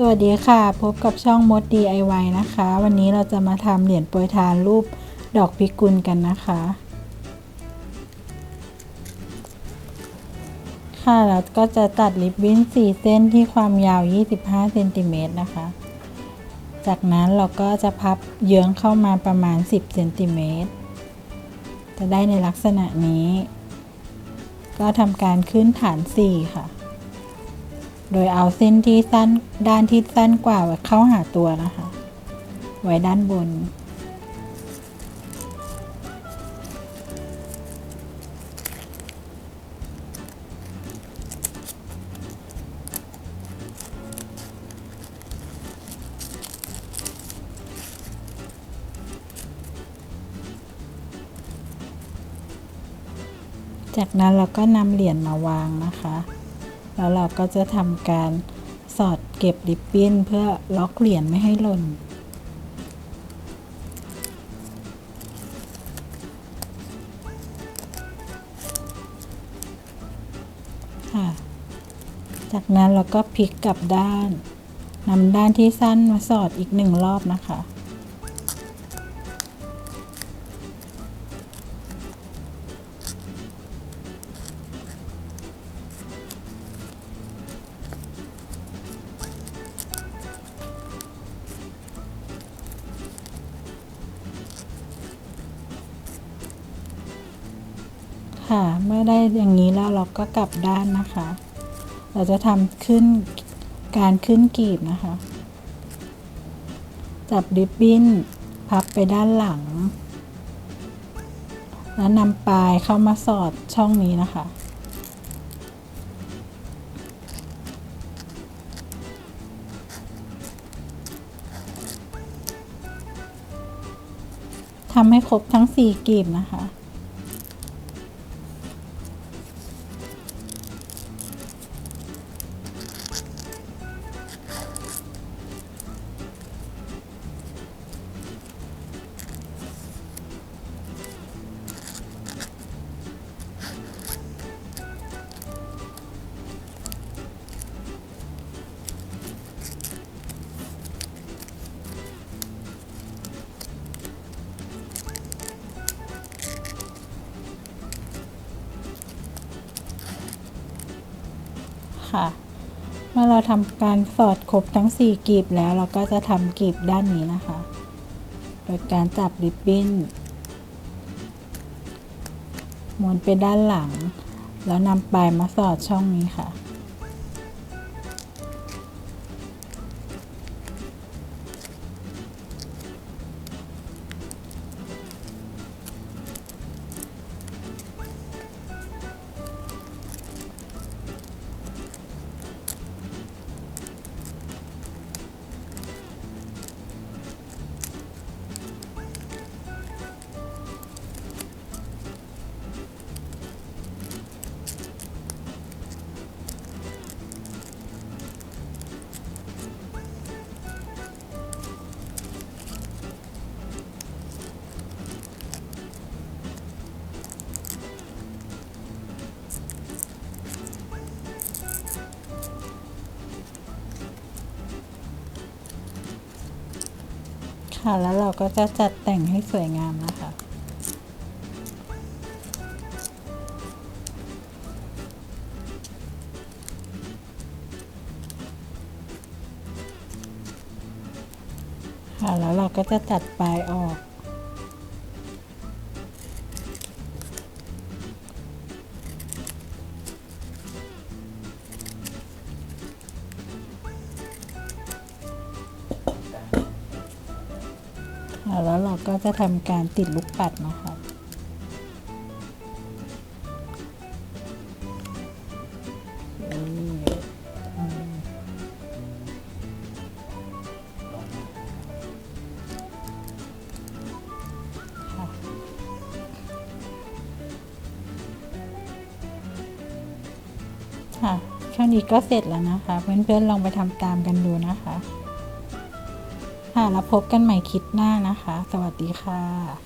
สวัสดีค่ะ พบกับช่องมด DIY นะคะ วันนี้เราจะมาทำเหรียญโปรยทานรูปดอกพิกุลกันนะคะ ค่ะแล้วก็จะตัดริบบิ้น 4 เส้นที่ความยาว 25เซนติเมตรนะคะ จากนั้นเราก็จะพับเยื้องเข้ามาประมาณ 10เซนติเมตรจะได้ในลักษณะนี้ ก็ทำการขึ้นฐาน 4 ค่ะ โดยเอาเส้นที่สั้นด้านที่สั้นกว่าเข้าหาตัวนะคะ ไว้ด้านบน จากนั้นเราก็นำเหรียญมาวางนะคะ แล้วเราก็จะทำการสอดเก็บริบบิ้นเพื่อล็อกเหรียญไม่ให้หล่น ค่ะ จากนั้นเราก็พลิกกลับด้านนำด้านที่สั้นมาสอดอีกหนึ่งรอบนะคะ ค่ะ เมื่อได้อย่างนี้แล้วเราก็กลับด้านนะคะ เราจะทำขึ้นการขึ้นกีบนะคะ จับริบบิ้นพับไปด้านหลัง แล้วนำปลายเข้ามาสอดช่องนี้นะคะทำให้ครบทั้งสี่กีบนะคะ ค่ะ เมื่อเราทำการสอดครบทั้ง 4กลีบแล้วเราก็จะทำกลีบด้านนี้นะคะ โดยการจับริบบิ้นม้วนไปด้านหลัง แล้วนำปลายมาสอดช่องนี้ค่ะ ค่ะ แล้วเราก็จะจัดแต่งให้สวยงามนะคะ ค่ะ แล้วเราก็จะตัดปลายออก ค่ะแล้วเราก็จะทำการติดลูกปัดนะคะค่ะแค่นี้ก็เสร็จแล้วนะคะ เพื่อนๆลองไปทำตามกันดูนะคะ ค่ะ แล้วพบกันใหม่คลิปหน้านะคะ สวัสดีค่ะ